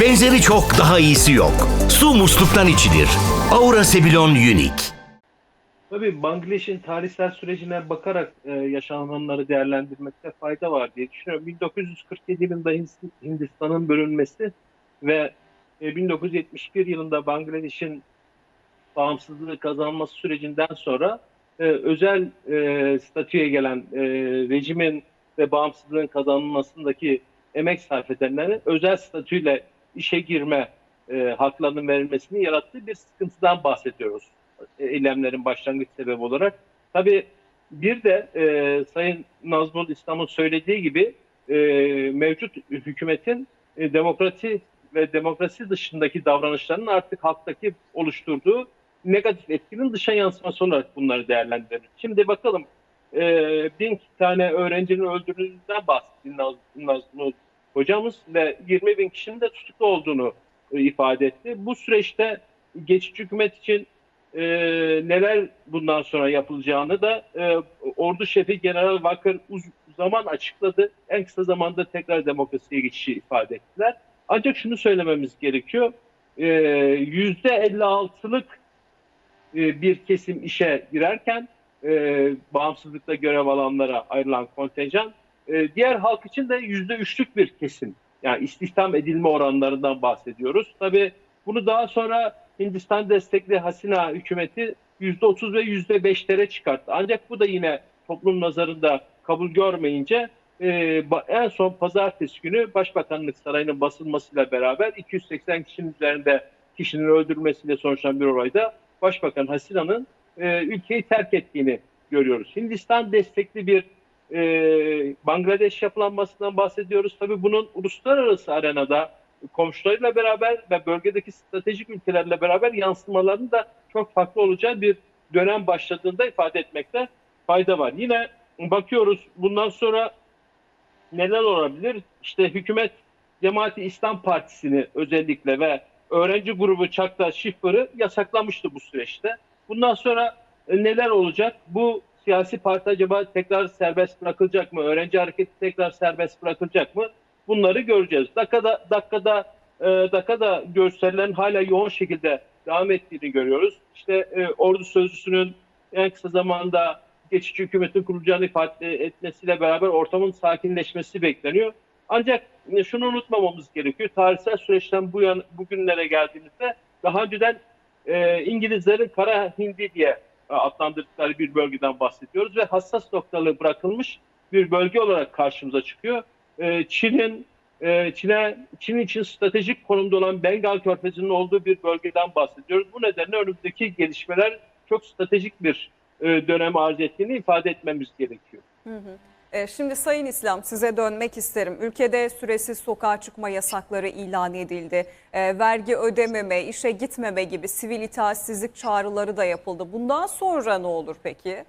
Benzeri çok daha iyisi yok. Su musluktan içilir. Aura Sebilon Unique. Tabii Bangladeş'in tarihsel sürecine bakarak e, yaşananları değerlendirmekte fayda var diye düşünüyorum. 1947 yılında Hindistan- Hindistan'ın bölünmesi ve e, 1971 yılında Bangladeş'in bağımsızlığı kazanması sürecinden sonra e, özel e, statüye gelen e, rejimin ve bağımsızlığın kazanılmasındaki emek sarf edenlerin özel statüyle işe girme e, haklarının verilmesini yarattığı bir sıkıntıdan bahsediyoruz e, eylemlerin başlangıç sebebi olarak. Tabii bir de e, Sayın Nazmul İslam'ın söylediği gibi e, mevcut hükümetin e, demokrasi ve demokrasi dışındaki davranışlarının artık halktaki oluşturduğu negatif etkinin dışa yansıması olarak bunları değerlendirelim. Şimdi bakalım e, bin tane öğrencinin öldürüldüğünden bahsetti Naz, Nazmul hocamız ve 20 bin kişinin de tutuklu olduğunu e, ifade etti. Bu süreçte geçici hükümet için e, neler bundan sonra yapılacağını da e, ordu şefi General Walker uz zaman açıkladı. En kısa zamanda tekrar demokrasiye geçişi ifade ettiler. Ancak şunu söylememiz gerekiyor. E, Yüzde 56'lık e, bir kesim işe girerken e, bağımsızlıkta görev alanlara ayrılan kontenjan e, diğer halk için de yüzde üçlük bir kesim. Yani istihdam edilme oranlarından bahsediyoruz. Tabii bunu daha sonra Hindistan destekli Hasina hükümeti %30 ve %5'lere çıkarttı. Ancak bu da yine toplum nazarında kabul görmeyince e, en son pazartesi günü Başbakanlık Sarayı'nın basılmasıyla beraber 280 kişinin üzerinde kişinin öldürülmesiyle sonuçlanan bir olayda Başbakan Hasina'nın e, ülkeyi terk ettiğini görüyoruz. Hindistan destekli bir e, Bangladeş yapılanmasından bahsediyoruz. Tabii bunun uluslararası arenada komşularıyla beraber ve bölgedeki stratejik ülkelerle beraber yansımalarının da çok farklı olacağı bir dönem başladığında ifade etmekte fayda var. Yine bakıyoruz bundan sonra neler olabilir? İşte hükümet Cemaati İslam Partisi'ni özellikle ve öğrenci grubu Çakta Şifır'ı yasaklamıştı bu süreçte. Bundan sonra neler olacak? Bu siyasi parti acaba tekrar serbest bırakılacak mı? Öğrenci hareketi tekrar serbest bırakılacak mı? Bunları göreceğiz. Dakikada dakikada e, dakikada gösterilerin hala yoğun şekilde devam ettiğini görüyoruz. İşte e, ordu sözcüsünün en kısa zamanda geçici hükümetin kurulacağını ifade etmesiyle beraber ortamın sakinleşmesi bekleniyor. Ancak e, şunu unutmamamız gerekiyor. Tarihsel süreçten bu yan, bugünlere geldiğimizde daha önceden e, İngilizlerin Kara Hindi diye adlandırdıkları bir bölgeden bahsediyoruz ve hassas noktalı bırakılmış bir bölge olarak karşımıza çıkıyor. E, Çin'in e, Çin'e Çin için stratejik konumda olan Bengal Körfezi'nin olduğu bir bölgeden bahsediyoruz. Bu nedenle önümüzdeki gelişmeler çok stratejik bir e, dönem arz ettiğini ifade etmemiz gerekiyor. E, Şimdi Sayın İslam size dönmek isterim. Ülkede süresiz sokağa çıkma yasakları ilan edildi. E, Vergi ödememe, işe gitmeme gibi sivil itaatsizlik çağrıları da yapıldı. Bundan sonra ne olur peki?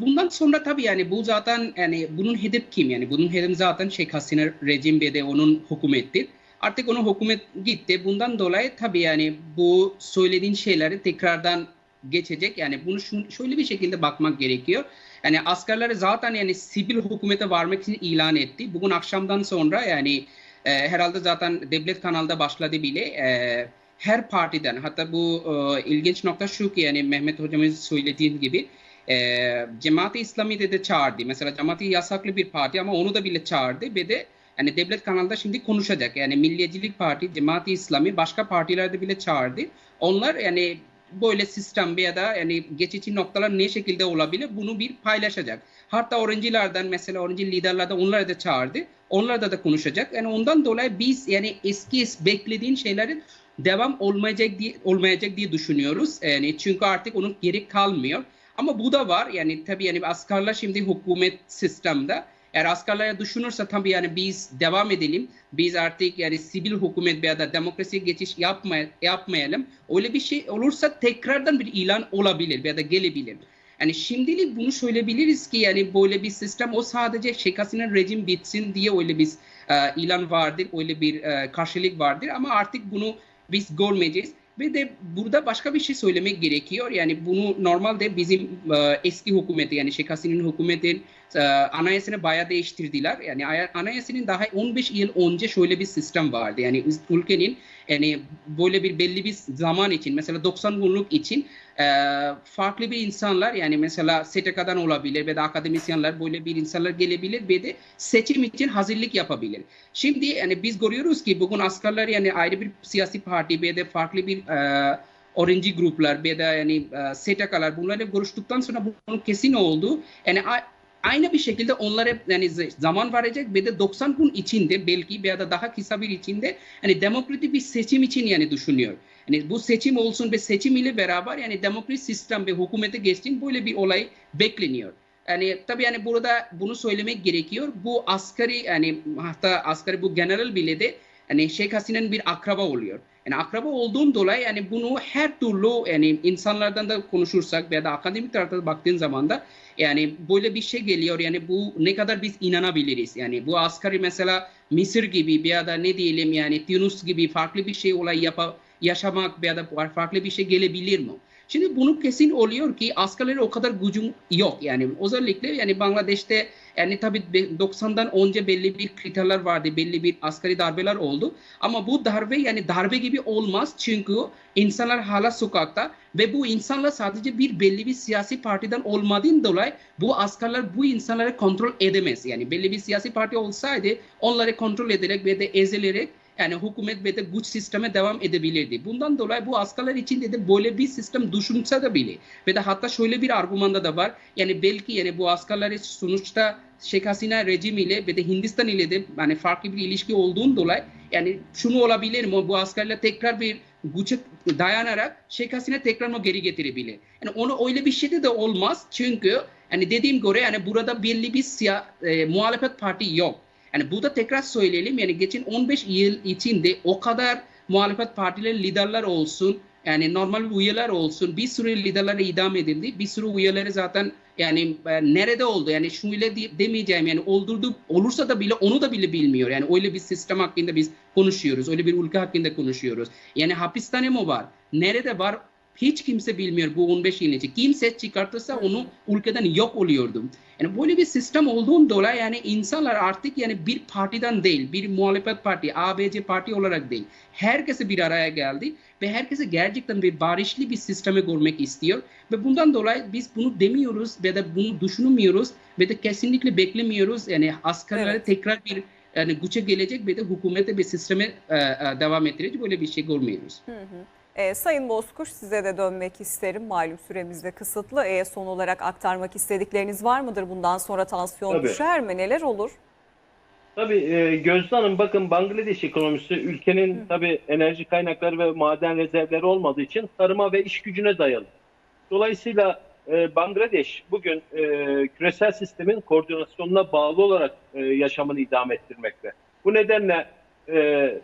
Bundan sonra tabii yani bu zaten yani bunun hedef kim yani bunun hedef zaten Sheikh Hasina rejim ve de onun hükümeti. Artık onun hükümet gitti. Bundan dolayı tabii yani bu söylediğin şeyleri tekrardan geçecek. Yani bunu şu, şöyle bir şekilde bakmak gerekiyor. Yani askerleri zaten yani sivil hükümete varmak için ilan etti. Bugün akşamdan sonra yani e, herhalde zaten devlet kanalda başladı bile. E, her partiden hatta bu e, ilginç nokta şu ki yani Mehmet hocamız söylediğin gibi e, Cemaat-i İslami'de de çağırdı. Mesela Cemaat-i yasaklı bir parti ama onu da bile çağırdı ve de yani devlet kanalda şimdi konuşacak. Yani Milliyetçilik Parti, Cemaat-i İslami başka partilerde bile çağırdı. Onlar yani böyle sistem ya da yani geçici noktalar ne şekilde olabilir bunu bir paylaşacak. Hatta öğrencilerden mesela öğrenci liderlerden onları da çağırdı. Onlar da konuşacak. Yani ondan dolayı biz yani eski beklediğin şeylerin devam olmayacak diye olmayacak diye düşünüyoruz. Yani çünkü artık onun gerek kalmıyor. Ama bu da var yani tabii yani askerler şimdi hükümet sistemde. Askerlere düşünürse tabii yani biz devam edelim. Biz artık yani sivil hükümet veya da demokrasiye geçiş yapmay yapmayalım. Öyle bir şey olursa tekrardan bir ilan olabilir veya da gelebilir. Yani şimdilik bunu söyleyebiliriz ki yani böyle bir sistem o sadece Sheikh Hasina'nın rejim bitsin diye öyle bir e, ilan vardır, öyle bir e, karşılık vardır ama artık bunu biz görmeyeceğiz. Ve de burada başka bir şey söylemek gerekiyor. Yani bunu normalde bizim e, eski hükümeti yani Sheikh Hasine'nin hükümetin e, anayasını bayağı değiştirdiler. Yani aya- anayasanın daha 15 yıl önce şöyle bir sistem vardı. Yani ülkenin yani böyle bir belli bir zaman için mesela 90 günlük için e, farklı bir insanlar yani mesela STK'dan olabilir ve de akademisyenler böyle bir insanlar gelebilir ve de seçim için hazırlık yapabilir. Şimdi yani biz görüyoruz ki bugün askerler yani ayrı bir siyasi parti ve de farklı bir e, öğrenci gruplar ve de yani e, STK'lar bunlarla görüştükten sonra bunun kesin oldu. Yani aynı bir şekilde onlara yani zaman verecek ve de 90 gün içinde belki veya da daha kısa bir içinde hani demokratik bir seçim için yani düşünüyor. Yani bu seçim olsun ve seçim ile beraber yani demokratik sistem ve hükümete geçtiğin böyle bir olay bekleniyor. Yani tabii yani burada bunu söylemek gerekiyor. Bu asgari yani hatta asgari bu general bile de yani Sheikh Hasine'nin bir akraba oluyor. Yani akraba olduğum dolayı yani bunu her türlü yani insanlardan da konuşursak veya da akademik tarafta baktığın zaman da yani böyle bir şey geliyor yani bu ne kadar biz inanabiliriz yani bu asgari mesela Mısır gibi veya da ne diyelim yani Tunus gibi farklı bir şey olay yapa, yaşamak veya da farklı bir şey gelebilir mi? Şimdi bunu kesin oluyor ki askerlerin o kadar gücüm yok yani özellikle yani Bangladeş'te yani tabii be- 90'dan önce belli bir kriterler vardı, belli bir askeri darbeler oldu. Ama bu darbe yani darbe gibi olmaz çünkü insanlar hala sokakta ve bu insanlar sadece bir belli bir siyasi partiden olmadığın dolayı bu askerler bu insanları kontrol edemez. Yani belli bir siyasi parti olsaydı onları kontrol ederek ve de ezilerek yani hükümet ve de güç sisteme devam edebilirdi. Bundan dolayı bu askerler için de, böyle bir sistem düşünse de bile ve de hatta şöyle bir argümanda da var. Yani belki yani bu askerleri sonuçta Sheikh Hasina rejimiyle ve de Hindistan ile de yani farklı bir ilişki olduğun dolayı yani şunu olabilir mi? Bu askerler tekrar bir güce dayanarak Sheikh Hasina tekrar mı geri getirebilir? Yani onu öyle bir şey de olmaz çünkü yani dediğim göre yani burada belli bir siyah, e, muhalefet parti yok. Yani burada tekrar söyleyelim yani geçen 15 yıl içinde o kadar muhalefet partileri liderler olsun yani normal üyeler olsun bir sürü liderler idam edildi. Bir sürü üyeleri zaten yani e, nerede oldu yani şöyle de, demeyeceğim yani oldurdu olursa da bile onu da bile bilmiyor. Yani öyle bir sistem hakkında biz konuşuyoruz. Öyle bir ülke hakkında konuşuyoruz. Yani hapishane mi var? Nerede var? Hiç kimse bilmiyor bu 15 yıl için. Kim ses çıkartırsa onu ülkeden yok oluyordu. Yani böyle bir sistem olduğun dolayı yani insanlar artık yani bir partiden değil, bir muhalefet parti, ABC parti olarak değil. Herkesi bir araya geldi ve herkesi gerçekten bir barışlı bir sisteme görmek istiyor. Ve bundan dolayı biz bunu demiyoruz ve de bunu düşünmüyoruz ve de kesinlikle beklemiyoruz. Yani askerlere Evet. tekrar bir yani güce gelecek ve de hükümete bir sisteme e, e, devam ettirecek böyle bir şey görmüyoruz. Ee, Sayın Bozkuş size de dönmek isterim. Malum süremiz de kısıtlı. Ee, son olarak aktarmak istedikleriniz var mıdır? Bundan sonra tansiyon Tabii. düşer mi? Neler olur? Tabii e, Gözde Hanım bakın Bangladeş ekonomisi ülkenin tabii enerji kaynakları ve maden rezervleri olmadığı için tarıma ve iş gücüne dayalı. Dolayısıyla e, Bangladeş bugün e, küresel sistemin koordinasyonuna bağlı olarak e, yaşamını idame ettirmekte. Bu nedenle e,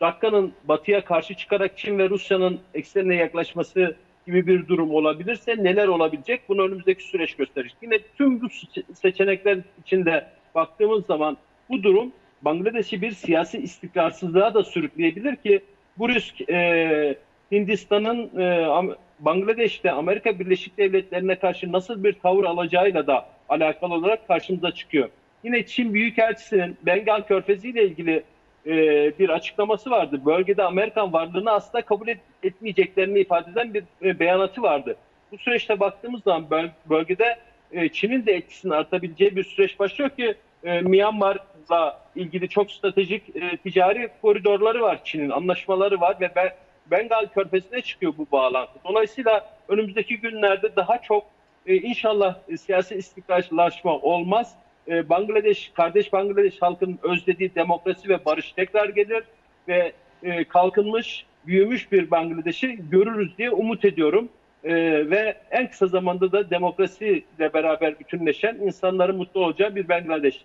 Dakka'nın batıya karşı çıkarak Çin ve Rusya'nın eksenine yaklaşması gibi bir durum olabilirse neler olabilecek bunu önümüzdeki süreç gösterecek. Yine tüm bu seçe- seçenekler içinde baktığımız zaman bu durum Bangladeş'i bir siyasi istikrarsızlığa da sürükleyebilir ki bu risk e, Hindistan'ın e, Bangladeş'te Amerika Birleşik Devletleri'ne karşı nasıl bir tavır alacağıyla da alakalı olarak karşımıza çıkıyor. Yine Çin Büyükelçisi'nin Bengal Körfezi ile ilgili e, bir açıklaması vardı. Bölgede Amerikan varlığını asla kabul et- etmeyeceklerini ifade eden bir e, beyanatı vardı. Bu süreçte baktığımız zaman böl- bölgede e, Çin'in de etkisini artabileceği bir süreç başlıyor ki e, Myanmar'la ilgili çok stratejik e, ticari koridorları var Çin'in, anlaşmaları var ve ben, Bengal Körfezi'ne çıkıyor bu bağlantı. Dolayısıyla önümüzdeki günlerde daha çok e, inşallah e, siyasi istikrarlaşma olmaz. E, Bangladeş, kardeş Bangladeş halkının özlediği demokrasi ve barış tekrar gelir ve e, kalkınmış, büyümüş bir Bangladeş'i görürüz diye umut ediyorum. E, ve en kısa zamanda da demokrasiyle beraber bütünleşen insanların mutlu olacağı bir Bangladeş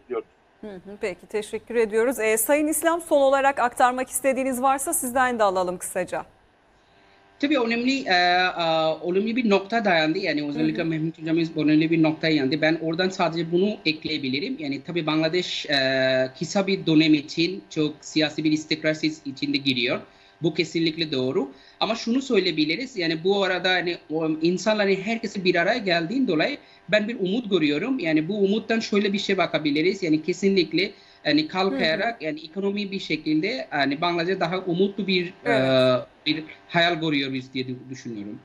hı, Peki teşekkür ediyoruz. Ee, Sayın İslam son olarak aktarmak istediğiniz varsa sizden de alalım kısaca. Tabii önemli e, e, önemli bir nokta dayandı. Yani özellikle Mehmet Hocamız önemli bir noktaya yandı. Ben oradan sadece bunu ekleyebilirim. Yani tabii Bangladeş e, kısa bir dönem için çok siyasi bir istikrarsız içinde giriyor. Bu kesinlikle doğru. Ama şunu söyleyebiliriz. Yani bu arada hani insanların herkesi bir araya geldiğin dolayı ben bir umut görüyorum. Yani bu umuttan şöyle bir şey bakabiliriz. Yani kesinlikle yani kalkayarak yani ekonomi bir şekilde yani Bangladeş daha umutlu bir Evet. e, bir hayal görüyoruz diye düşünüyorum.